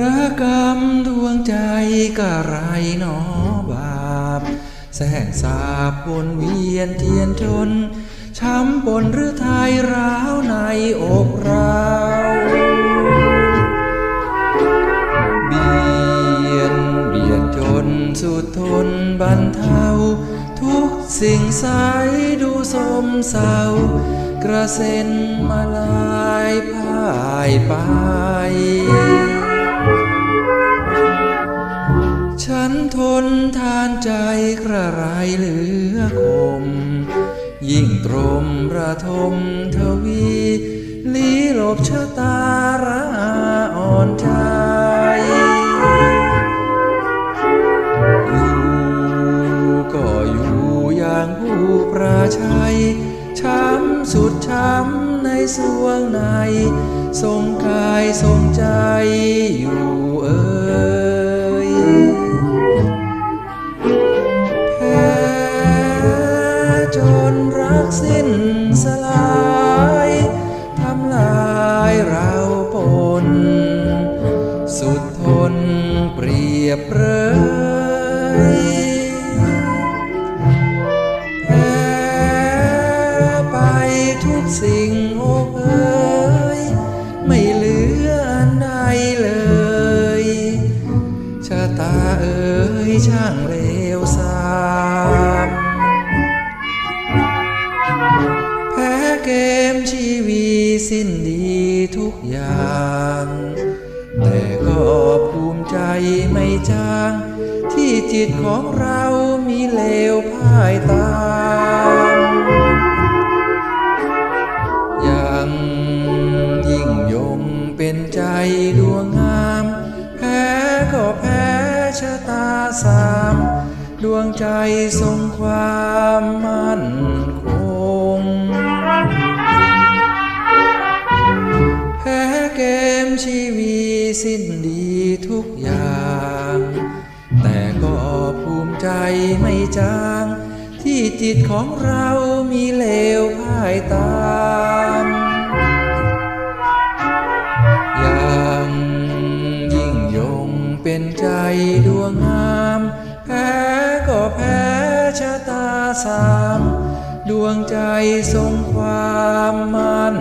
ระกรรมดวงใจกะไรหนอบาป แสงสาบวนเวียนเทียนชน ช้ำปนหรือไทยร้าวในอกเราเบียนเบียดจนสุดทนบรรเทา ทุกสิ่งใสดูสมเศร้ากระเซ็นมาลายพ่ายไป นทนทานใจกระไรเหลือคม ยิ่งตรมระทมทวีลีหลบชะตาระอาอ่อนใจอยู่ก็อยู่อย่างผู้ประชัย ช้ำสุดช้ำในสวงใน ทรงกายทรงใจอยู่เอ่ย รักสิ้นสลายทำลายเราปน สุดทนเปรียบเรยแพ้ไปทุกสิ่งโอ้เอ๋ยไม่เหลืออันใดเลยชะตาเอ๋ยช่างเลวสา เกมชีวีสิ้นดีทุกอย่าง แต่ก็ภูมิใจไม่จาง ที่จิตของเรามีเลวพ่ายตามยังยิ่งยงเป็นใจดวงงาม แพ้ก็แพ้ชะตาสาม ดวงใจทรงความมั่น ชีวีสิ้นดีทุกอย่าง แต่ก็ภูมิใจไม่จาง ที่จิตของเรามีเลวพ่ายตามอย่างยิ่งยงเป็นใจดวงงาม แพ้ก็แพ้ชะตาสาม ดวงใจทรงความมั่น